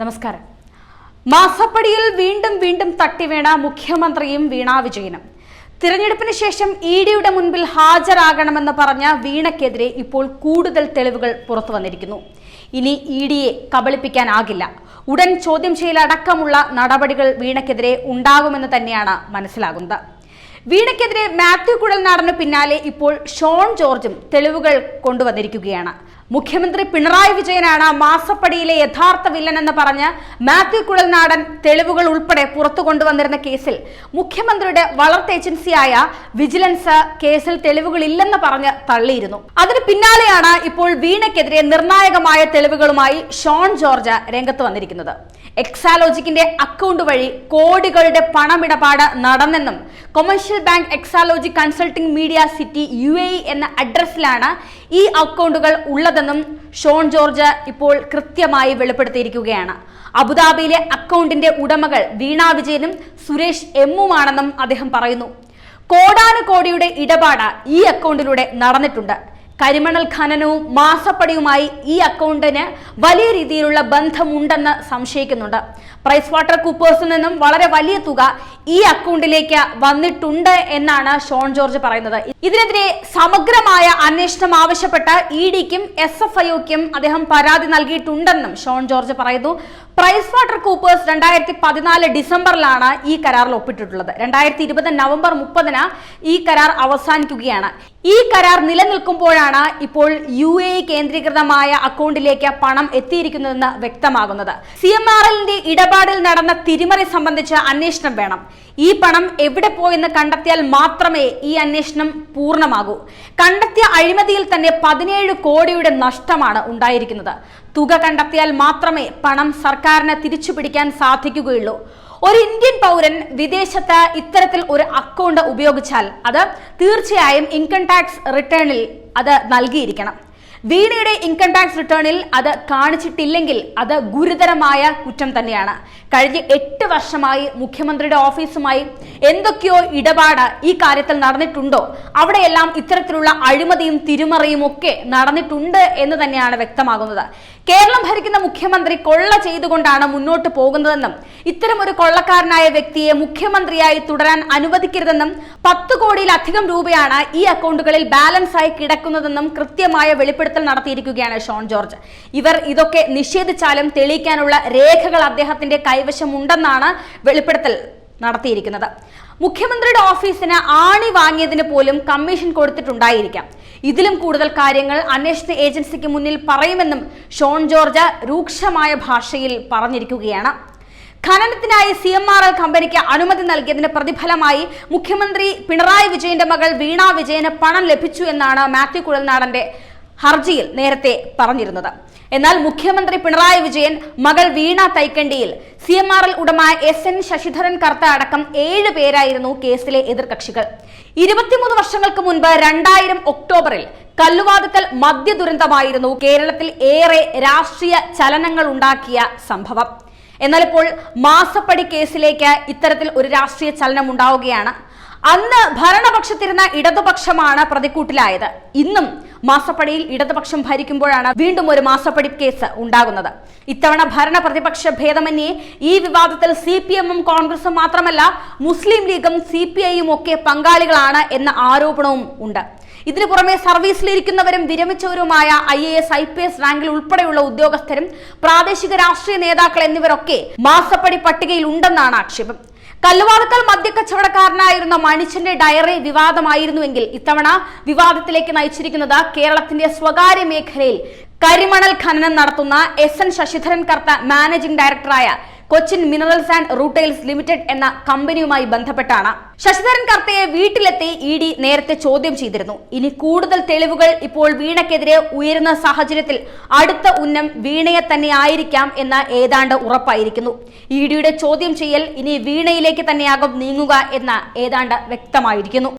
നമസ്കാരം. മാസപ്പടിയിൽ വീണ്ടും വീണ്ടും തട്ടിവീണ മുഖ്യമന്ത്രിയും വീണ വിജയനും. തിരഞ്ഞെടുപ്പിന് ശേഷം ഇ ഡിയുടെ മുൻപിൽ ഹാജരാകണമെന്ന് പറഞ്ഞ വീണയ്ക്കെതിരെ ഇപ്പോൾ കൂടുതൽ തെളിവുകൾ പുറത്തു വന്നിരിക്കുന്നു. ഇനി ഇ ഡിയെ കബളിപ്പിക്കാനാകില്ല. ഉടൻ ചോദ്യം ചെയ്യലടക്കമുള്ള നടപടികൾ വീണക്കെതിരെ ഉണ്ടാകുമെന്ന് തന്നെയാണ് മനസ്സിലാകുന്നത്. വീണയ്ക്കെതിരെ മാത്യു കുഴൽനാടന് പിന്നാലെ ഇപ്പോൾ ഷോൺ ജോർജും തെളിവുകൾ കൊണ്ടുവന്നിരിക്കുകയാണ്. മുഖ്യമന്ത്രി പിണറായി വിജയനാണ് മാസപ്പടിയിലെ യഥാർത്ഥ വില്ലൻ എന്ന് പറഞ്ഞ് മാത്യു കുഴൽനാടൻ തെളിവുകൾ ഉൾപ്പെടെ പുറത്തു കൊണ്ടുവന്നിരുന്ന കേസിൽ മുഖ്യമന്ത്രിയുടെ വളർത്ത് ഏജൻസിയായ വിജിലൻസ് കേസിൽ തെളിവുകളില്ലെന്ന് പറഞ്ഞ് തള്ളിയിരുന്നു. അതിന് പിന്നാലെയാണ് ഇപ്പോൾ വീണയ്ക്കെതിരെ നിർണായകമായ തെളിവുകളുമായി ഷോൺ ജോർജ് രംഗത്ത് വന്നിരിക്കുന്നത്. എക്സാലോജിക്കിന്റെ അക്കൗണ്ട് വഴി കോടികളുടെ പണമിടപാട് നടന്നെന്നും commercial bank Exalogic consulting media city U എന്ന അഡ്രസ്സിലാണ് ഈ അക്കൗണ്ടുകൾ ഉള്ളതെന്നും ഷോൺ ജോർജ് ഇപ്പോൾ കൃത്യമായി വെളിപ്പെടുത്തിയിരിക്കുകയാണ്. അബുദാബിയിലെ അക്കൗണ്ടിന്റെ ഉടമകൾ വീണ വിജയനും സുരേഷ് എമ്മുമാണെന്നും അദ്ദേഹം പറയുന്നു. കോടാനുകോടിയുടെ ഇടപാട് ഈ അക്കൗണ്ടിലൂടെ നടന്നിട്ടുണ്ട്. കരിമണൽ ഖനനവും മാസപ്പടിയുമായി ഈ അക്കൗണ്ടിന് വലിയ രീതിയിലുള്ള ബന്ധമുണ്ടെന്ന് സംശയിക്കുന്നുണ്ട്. പ്രൈസ് വാട്ടർ കൂപ്പേഴ്സിൽ നിന്നും വളരെ വലിയ തുക ഈ അക്കൗണ്ടിലേക്ക് വന്നിട്ടുണ്ട് എന്നാണ് ഷോൺ ജോർജ് പറയുന്നത്. ഇതിനെതിരെ സമഗ്രമായ അന്വേഷണം ആവശ്യപ്പെട്ട് ഇ ഡിക്കും എസ് എഫ് ഐഒക്കും അദ്ദേഹം പരാതി നൽകിയിട്ടുണ്ടെന്നും ഷോൺ ജോർജ് പറയുന്നു. പ്രൈസ് വാട്ടർ കൂപ്പേഴ്സ് രണ്ടായിരത്തി പതിനാല് ഡിസംബറിലാണ് ഈ കരാറിൽ ഒപ്പിട്ടിട്ടുള്ളത്. രണ്ടായിരത്തി ഇരുപത് നവംബർ മുപ്പതിന് ഈ കരാർ അവസാനിക്കുകയാണ്. ഈ കരാർ നിലനിൽക്കുമ്പോഴാണ് ഇപ്പോൾ യു എ കേന്ദ്രീകൃതമായ അക്കൗണ്ടിലേക്ക് പണം എത്തിയിരിക്കുന്നതെന്ന് വ്യക്തമാകുന്നത്. സി എം ആർ എല്ലിന്റെ ഇടപാടിൽ നടന്ന തിരിമറി സംബന്ധിച്ച് അന്വേഷണം വേണം. ഈ പണം എവിടെ പോയെന്ന് കണ്ടെത്തിയാൽ മാത്രമേ ഈ അന്വേഷണം പൂർണമാകൂ. കണ്ടെത്തിയ അഴിമതിയിൽ തന്നെ പതിനേഴ് കോടിയുടെ നഷ്ടമാണ് ഉണ്ടായിരിക്കുന്നത്. തുക കണ്ടെത്തിയാൽ മാത്രമേ പണം സർക്കാരിന് തിരിച്ചു പിടിക്കാൻ സാധിക്കുകയുള്ളൂ. ഒരു ഇന്ത്യൻ പൗരൻ വിദേശത്ത് ഇത്തരത്തിൽ ഒരു അക്കൗണ്ട് ഉപയോഗിച്ചാൽ അത് തീർച്ചയായും ഇൻകം ടാക്സ് റിട്ടേണിൽ അത് നൽകിയിരിക്കണം. വീണയുടെ ഇൻകം ടാക്സ് റിട്ടേണിൽ അത് കാണിച്ചിട്ടില്ലെങ്കിൽ അത് ഗുരുതരമായ കുറ്റം തന്നെയാണ്. കഴിഞ്ഞ എട്ട് വർഷമായി മുഖ്യമന്ത്രിയുടെ ഓഫീസുമായി എന്തൊക്കെയോ ഇടപാട് ഈ കാര്യത്തിൽ നടന്നിട്ടുണ്ടോ? അവിടെയെല്ലാം ഇത്തരത്തിലുള്ള അഴിമതിയും തിരുമറിയും ഒക്കെ നടന്നിട്ടുണ്ട് എന്ന് തന്നെയാണ് വ്യക്തമാകുന്നത്. കേരളം ഭരിക്കുന്ന മുഖ്യമന്ത്രി കൊള്ള ചെയ്തുകൊണ്ടാണ് മുന്നോട്ട് പോകുന്നതെന്നും ഇത്തരം ഒരു കൊള്ളക്കാരനായ വ്യക്തിയെ മുഖ്യമന്ത്രിയായി തുടരാൻ അനുവദിക്കരുതെന്നും പത്ത് കോടിയിലധികം രൂപയാണ് ഈ അക്കൗണ്ടുകളിൽ ബാലൻസ് ആയി കിടക്കുന്നതെന്നും കൃത്യമായ വെളിപ്പെടുത്തൽ നടത്തിയിരിക്കുകയാണ് ഷോൺ ജോർജ്. ഇവർ ഇതൊക്കെ നിഷേധിച്ചാലും തെളിയിക്കാനുള്ള രേഖകൾ അദ്ദേഹത്തിന്റെ കൈവശമുണ്ടെന്നാണ് വെളിപ്പെടുത്തൽ നടത്തിയിരിക്കുന്നത്. മുഖ്യമന്ത്രിയുടെ ഓഫീസിന് ആണി വാങ്ങിയതിന് പോലും കമ്മീഷൻ കൊടുത്തിട്ടുണ്ടായിരിക്കാം. ഇതിലും കൂടുതൽ കാര്യങ്ങൾ അന്വേഷണ ഏജൻസിക്ക് മുന്നിൽ പറയുമെന്നും ഷോൺ ജോർജ് രൂക്ഷമായ ഭാഷയിൽ പറഞ്ഞിരിക്കുകയാണ്. ഖനനത്തിനായി സി എം ആർ എൽ കമ്പനിക്ക് അനുമതി നൽകിയതിന് പ്രതിഫലമായി മുഖ്യമന്ത്രി പിണറായി വിജയന്റെ മകൾ വീണ വിജയന് പണം ലഭിച്ചു എന്നാണ് മാത്യു കുഴൽനാടന്റെ ഹർജിയിൽ നേരത്തെ പറഞ്ഞിരുന്നത്. എന്നാൽ മുഖ്യമന്ത്രി പിണറായി വിജയൻ മകൾ Veena Thaikandiyil C M R L ഉടമ എസ് എൻ ശശിധരൻ കർത്ത അടക്കം ഏഴ് പേരായിരുന്നു കേസിലെ എതിർകക്ഷികൾ. ഇരുപത്തിമൂന്ന് വർഷങ്ങൾക്ക് മുൻപ് രണ്ടായിരം ഒക്ടോബറിൽ കല്ലുവാതുക്കൽ മദ്യ ദുരന്തമായിരുന്നു കേരളത്തിൽ ഏറെ രാഷ്ട്രീയ ചലനങ്ങൾ ഉണ്ടാക്കിയ സംഭവം. എന്നാൽ ഇപ്പോൾ മാസപ്പടി കേസിലേക്ക് ഇത്തരത്തിൽ ഒരു രാഷ്ട്രീയ ചലനം ഉണ്ടാവുകയാണ് അന്ന് ഭരണപക്ഷത്തിരുന്ന ഇടതുപക്ഷമാണ് പ്രതിക്കൂട്ടിലായത്. ഇന്നും മാസപ്പടിയിൽ ഇടതുപക്ഷം ഭരിക്കുമ്പോഴാണ് വീണ്ടും ഒരു മാസപ്പടി കേസ് ഉണ്ടാകുന്നത്. ഇത്തവണ ഭരണ പ്രതിപക്ഷ ഭേദമന്യേ ഈ വിവാദത്തിൽ സി പി എമ്മും കോൺഗ്രസും മാത്രമല്ല മുസ്ലിം ലീഗും സി പി ഐയും ഒക്കെ പങ്കാളികളാണ് എന്ന ആരോപണവും ഉണ്ട്. ഇതിനു പുറമെ സർവീസിലിരിക്കുന്നവരും വിരമിച്ചവരുമായ I A S I P S റാങ്കിൽ ഉൾപ്പെടെയുള്ള ഉദ്യോഗസ്ഥരും പ്രാദേശിക രാഷ്ട്രീയ നേതാക്കൾ എന്നിവരൊക്കെ മാസപ്പടി പട്ടികയിൽ ഉണ്ടെന്നാണ് ആക്ഷേപം. കല്ലുവാതുക്കൽ മദ്യക്കച്ചവടക്കാരനായിരുന്ന മണിച്ചന്റെ ഡയറി വിവാദമായിരുന്നുവെങ്കിൽ ഇത്തവണ വിവാദത്തിലേക്ക് നയിച്ചിരിക്കുന്നത് കേരളത്തിന്റെ സ്വകാര്യ മേഖലയിൽ കരിമണൽ ഖനനം നടത്തുന്ന S N Sasidharan Kartha managing ഡയറക്ടറായ Cochin Minerals and Rutiles Limited എന്ന കമ്പനിയുമായി ബന്ധപ്പെട്ടാണ്. ശശിധരൻ കർത്തയെ വീട്ടിലെത്തി ഇ ഡി നേരത്തെ ചോദ്യം ചെയ്തിരുന്നു. ഇനി കൂടുതൽ തെളിവുകൾ ഇപ്പോൾ വീണക്കെതിരെ ഉയരുന്ന സാഹചര്യത്തിൽ അടുത്ത ഉന്നം വീണയെ തന്നെ ആയിരിക്കാം എന്ന ഏതാണ്ട് ഉറപ്പായിരിക്കുന്നു. ഇ ഡിയുടെ ചോദ്യം ചെയ്യൽ ഇനി വീണയിലേക്ക് തന്നെയാകും നീങ്ങുക എന്ന ഏതാണ്ട് വ്യക്തമായിരിക്കുന്നു.